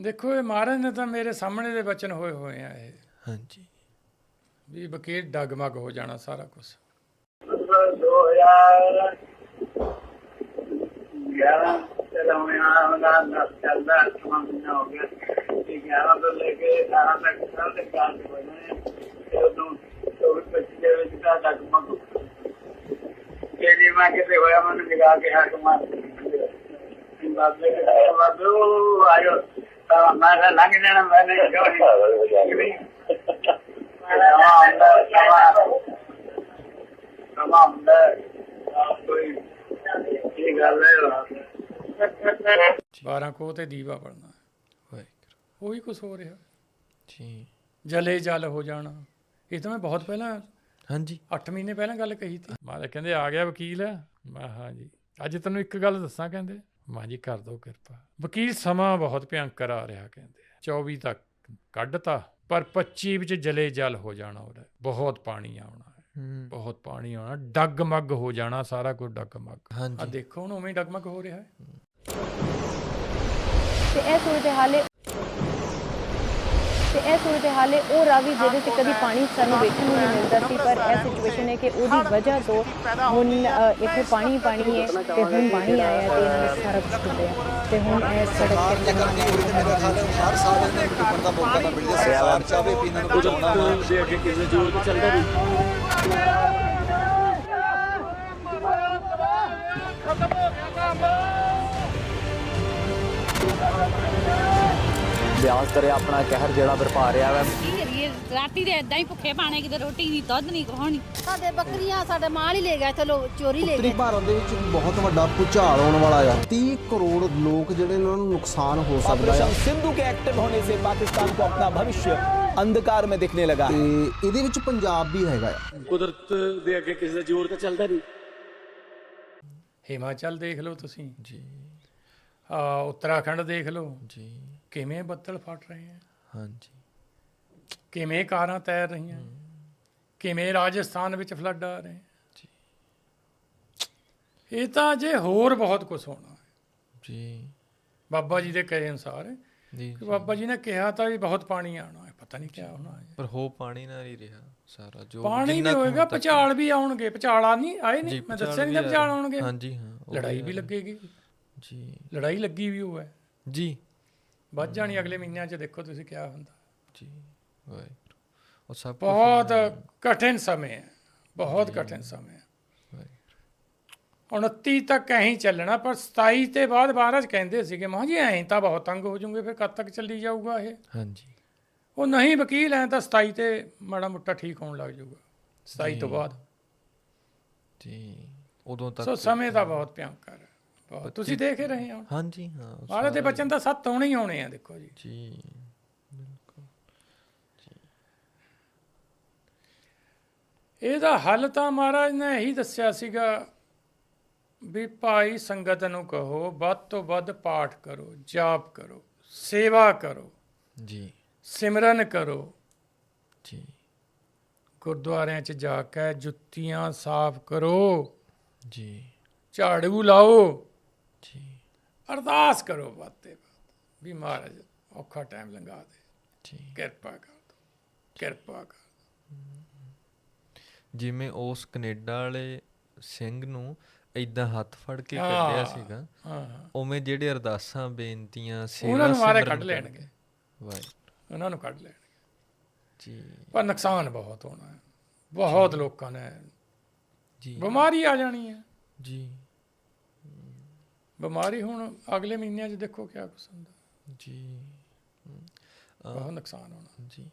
ਦੇਖੋ ਇਹ ਮਹਾਰਾਜ ਨੇ ਤਾਂ ਮੇਰੇ ਸਾਹਮਣੇ ਦੇ ਬਚਨ ਹੋਏ ਹੋਏ ਆ ਇਹ। ਹਾਂਜੀ। ਵੀ ਬਕੀਰ ਡਗਮਗ ਹੋ ਜਾਣਾ ਸਾਰਾ ਕੁਝ ਗਿਆਰਾਂ ਚਲਾਉਣਾ ਉਹਨਾਂ ਦਾ ਚੱਲਦਾ ਸਮਾਂ ਮਹੀਨਾ ਹੋ ਗਿਆ ਤੇ 11 ਤੋਂ ਲੈ ਕੇ 18 ਤੱਕ ਸਾਲ ਦੇ ਕਾਲ ਹੋਏ ਨੇ ਤੇ ਉਦੋਂ ਚੌਵੀ ਪੱਚੀ ਦੇ ਵਿੱਚ ਦਾ ਡਗਮਗ ਕਿ ਜੀ ਮੈਂ ਕਿਤੇ ਹੋਇਆ ਮੈਨੂੰ ਨਿਗਾਹ ਕੇ ਹੱਕ ਮਾਰ ਬਾਬੂ ਆਇਓ ਤਾਂ ਮੈਂ ਲੰਘ ਜਾਣਾ ਨਹੀਂ। ਕੋਈ ਕੀ ਗੱਲ ਹੈ 12 ਕੋ ਤੇ ਦੀਵਾ ਪੜਨਾ ਵਾਹਿਗੁਰੂ। ਉਹੀ ਕੁਝ ਹੋ ਰਿਹਾ। ਜੀ। ਜਲੇ ਜਲ ਹੋ ਜਾਣਾ। ਇਹ ਤਾਂ ਮੈਂ ਬਹੁਤ ਪਹਿਲਾਂ ਹਾਂਜੀ। 8 ਮਹੀਨੇ ਪਹਿਲਾਂ ਗੱਲ ਕਹੀ ਸੀ ਮਾਰੇ ਕਹਿੰਦੇ ਆ ਗਿਆ ਵਕੀਲ। ਮੈਂ ਹਾਂ ਜੀ। ਅੱਜ ਤੈਨੂੰ ਇੱਕ ਗੱਲ ਦੱਸਾਂ ਕਹਿੰਦੇ। ਮਾਂ ਜੀ ਕਰ ਦੋ ਕਿਰਪਾ। ਵਕੀਲ ਸਮਾਂ ਬਹੁਤ ਭਿਆੰਕਰ ਆ ਰਿਹਾ ਕਹਿੰਦੇ 24 ਤੱਕ ਕੱਢਤਾ ਪਰ 25 ਵਿੱਚ ਜਲੇ ਜਲ ਹੋ ਜਾਣਾ ਉਹਦਾ। ਬਹੁਤ ਪਾਣੀ ਆਉਣਾ ਬਹੁਤ ਪਾਣੀ ਆਉਣਾ। ਡਗਮਗ ਹੋ ਜਾਣਾ ਸਾਰਾ ਕੁਝ ਡਗਮਗ। ਆ ਦੇਖੋ ਹੁਣ ਉਵੇਂ ਡਗਮਗ ਹੋ ਰਿਹਾ ਹੈ। ਤੇ ਇਹ ਸੂਰਤ ਹਾਲ ਤੇ ਇਹ ਸੂਰਤ ਹਾਲ ਹੈ ਉਹ ਰਾਵੀ ਜਿਹਦੇ ਤੇ ਕਦੀ ਪਾਣੀ ਸਾਨੂੰ ਵੇਖਣ ਨੂੰ ਨਹੀਂ ਮਿਲਦਾ ਸੀ ਪਰ ਇਹ ਸਿਚੁਏਸ਼ਨ ਹੈ ਕਿ ਉਹਦੀ ਵਜ੍ਹਾ ਤੋਂ ਹੁਣ ਇੱਥੇ ਪਾਣੀ ਪਾਣੀ ਹੈ ਤੇ ਹੁਣ ਪਾਣੀ ਆਇਆ ਤੇ ਇਹਨਾਂ ਨੇ ਸਾਰਾ ਕੁਝ ਡੁੱਬਿਆ ਤੇ ਹੁਣ ਇਹ ਸੜਕ ਤੇ ਮੇਰਾ ਖਿਆਲ ਹੈ ਹਰ ਸਾਲ ਇਹਨਾਂ ਨੂੰ ਡੁੱਬਣ ਦਾ ਮੌਕਾ ਨਾ ਮਿਲੇ ਸਰਕਾਰ ਚਾਹਵੇ ਵੀ ਇਹਨਾਂ ਨੂੰ ਬਚਾਉਣਾ ਵਾ ਬਿਆਸ ਦਰਿਆ ਆਪਣਾ ਕਹਿਰ ਜਿਹੜਾ ਵਰਪਾ ਰਿਹਾ ਵਾ ਕੀ ਕਰੀਏ ਰਾਤੀ ਦੇ ਇਦਾਂ ਹੀ ਭੁੱਖੇ ਪਾਣੇ ਕਿਤੇ ਰੋਟੀ ਨਹੀਂ ਦੁੱਧ ਨਹੀਂ ਕੋਹਣੀ ਸਾਡੇ ਬੱਕਰੀਆਂ ਸਾਡੇ ਮਾਲ ਹੀ ਲੈ ਗਿਆ ਚਲੋ ਚੋਰੀ ਲੈ ਉੱਤਰੀ ਗਏ ਭਾਰਤ ਦੇ ਵਿੱਚ ਬਹੁਤ ਵੱਡਾ ਭੂਚਾਲ ਆਉਣ ਵਾਲਾ ਆ 30 ਕਰੋੜ ਲੋਕ ਜਿਹੜੇ ਨੇ ਉਹਨਾਂ ਨੂੰ ਨੁਕਸਾਨ ਹੋ ਸਕਦਾ ਆ ऑपरेशन सिंधु के एक्टिव होने से पाकिस्तान को अपना भविष्य अंधकार में दिखने लगा ਤੇ ਇਹਦੇ ਵਿੱਚ ਪੰਜਾਬ ਵੀ ਹੈਗਾ ਆ ਕੁਦਰਤ ਦੇ ਅੱਗੇ ਕਿਸੇ ਦਾ ਜ਼ੋਰ ਤਾਂ ਚੱਲਦਾ ਨਹੀਂ ਹਿਮਾਚਲ ਦੇਖ ਲਓ ਤੁਸੀਂ ਜੀ ਆ ਉੱਤਰਾਖੰਡ ਦੇਖ ਲਓ ਜੀ ਕਿਵੇਂ ਬੱਦਲ ਫਟ ਰਹੇ ਆ ਹਾਂਜੀ। ਕਿਵੇਂ ਕਾਰਾਂ ਤੈਰ ਰਹੀਆਂ ਕਿਵੇਂ ਰਾਜਸਥਾਨ ਵਿੱਚ ਫਲੱਡ ਆ ਰਹੇ ਜੀ। ਇਹ ਤਾਂ ਜੇ ਹੋਰ ਬਹੁਤ ਕੁਝ ਹੋਣਾ ਹੈ। ਜੀ। ਬਾਬਾ ਜੀ ਦੇ ਕਹੇ ਅਨੁਸਾਰ ਜੀ ਕਿ ਬਾਬਾ ਜੀ ਨੇ ਕਿਹਾ ਤਾਂ ਵੀ ਬਹੁਤ ਪਾਣੀ ਆਉਣਾ ਹੈ ਪਤਾ ਨਹੀਂ ਕੀ ਹੋਣਾ ਹੈ। ਪਰ ਹੋ ਪਾਣੀ ਨਾਲ ਹੀ ਰਿਹਾ ਸਾਰਾ ਜੋ ਪਾਣੀ ਕੁ ਹੋਏਗਾ ਪਚਾਲ ਵੀ ਆਉਣਗੇ ਪਚਾਲਾ ਨਹੀਂ ਆਏ ਨਹੀਂ ਮੈਂ ਦੱਸਿਆ ਨਹੀਂ ਪਚਾਲ। ਆਉਣਗੇ। ਹਾਂਜੀ ਹਾਂ ਲੜਾਈ ਵੀ। ਲੱਗੇਗੀ। ਜੀ। ਲੜਾਈ ਲੱਗੀ ਵੀ ਹੋਇਆ ਜੀ। ਵੱਧ ਜਾਣੀ ਅਗਲੇ ਮਹੀਨਿਆਂ 'ਚ ਦੇਖੋ ਤੁਸੀਂ ਕੀ ਹੁੰਦਾ। ਜੀ ਵਾਹਿਗੁਰੂ। ਉਹ ਸਭ ਬਹੁਤ ਕਠਿਨ ਸਮੇਂ ਹੈ ਬਹੁਤ ਕਠਿਨ ਸਮੇਂ ਹੈ। ਵਾਹਿਗੁਰੂ। 29 ਤੱਕ ਐਂ ਹੀ ਚੱਲਣਾ ਪਰ 27 ਤੇ ਬਾਅਦ ਮਹਾਰਾਜ ਕਹਿੰਦੇ ਸੀਗੇ ਮਾਂ ਜੀ ਐਂ ਤਾਂ ਬਹੁਤ ਤੰਗ ਹੋ ਜਾਓਗੇ ਫਿਰ ਕਦ ਤੱਕ ਚੱਲੀ ਜਾਊਗਾ ਇਹ? ਹਾਂਜੀ। ਉਹ ਨਹੀਂ ਵਕੀਲ ਐ ਤਾਂ 27 ਤੇ ਮਾੜਾ ਮੁੱਟਾ ਠੀਕ ਹੋਣ ਲੱਗ ਜਾਊਗਾ 27 ਤੋਂ ਬਾਅਦ। ਜੀ ਉਦੋਂ ਤੱਕ ਸੋ ਸਮੇਂ ਤਾਂ ਬਹੁਤ ਭਿਆੰਕਰ ਹੈ। ਤੁਸੀਂ ਦੇਖ ਹੀ ਰਹੇ ਹੋ। ਹਾਂਜੀ ਹਾਂ ਮਹਾਰਾਜ ਦੇ ਬਚਨ ਤਾਂ ਸੱਤ ਹੋਣੇ ਹੀ ਹੋਣੇ ਆ ਦੇਖੋ ਜੀ। ਜੀ। ਇਹਦਾ ਹੱਲ ਤਾਂ ਮਹਾਰਾਜ ਨੇ ਇਹੀ ਦੱਸਿਆ ਸੀਗਾ ਵੀ ਭਾਈ ਸੰਗਤ ਨੂੰ ਕਹੋ ਵੱਧ ਤੋਂ ਵੱਧ ਪਾਠ ਕਰੋ ਜਾਪ ਕਰੋ ਸੇਵਾ ਕਰੋ ਜੀ। ਸਿਮਰਨ ਕਰੋ। ਜੀ। ਗੁਰਦੁਆਰਿਆਂ 'ਚ ਜਾ ਕੇ ਜੁੱਤੀਆਂ ਸਾਫ਼ ਕਰੋ। ਜੀ। ਝਾੜੂ ਲਾਓ। ਜੀ। ਅਰਦਾਸ ਕਰੋ ਬਾਤੇ ਵੀ ਮਹਾਰਾਜ ਔਖਾ ਟਾਈਮ ਲੰਘਾ ਦੇ। ਜੀ। ਕਿਰਪਾ ਕਰ ਦੋ। ਕਿਰਪਾ ਕਰ ਜਿਵੇਂ ਉਸ ਕੈਨੇਡਾ ਵਾਲੇ ਸਿੰਘ ਨੂੰ ਇਦਾਂ ਹੱਥ ਫੜ ਕੇ। ਕੱਢਿਆ ਸੀਗਾ ਹਾਂ। ਉਵੇਂ ਜਿਹੜੇ ਅਰਦਾਸਾਂ ਬੇਨਤੀਆਂ ਸੇਵਾ ਉਹਨਾਂ ਨੂੰ ਸਿਮਰਨ ਕੱਢ ਲੈਣਗੇ। ਵਾਹਿਗੁਰੂ ਉਹਨਾਂ ਨੂੰ ਕੱਢ ਲੈਣਗੇ। ਜੀ। ਪਰ ਨੁਕਸਾਨ ਬਹੁਤ ਹੋਣਾ ਹੈ। ਬਹੁਤ ਲੋਕਾਂ ਨੇ। ਜੀ। ਬਿਮਾਰੀ ਆ ਜਾਣੀ ਹੈ। ਜੀ। ਬਿਮਾਰੀ ਹੁਣ ਅਗਲੇ ਮਹੀਨਿਆਂ 'ਚ ਦੇਖੋ ਕਿਆ ਕੁਛ ਹੁੰਦਾ। ਜੀ। ਬਹੁਤ ਨੁਕਸਾਨ ਹੋਣਾ। ਜੀ।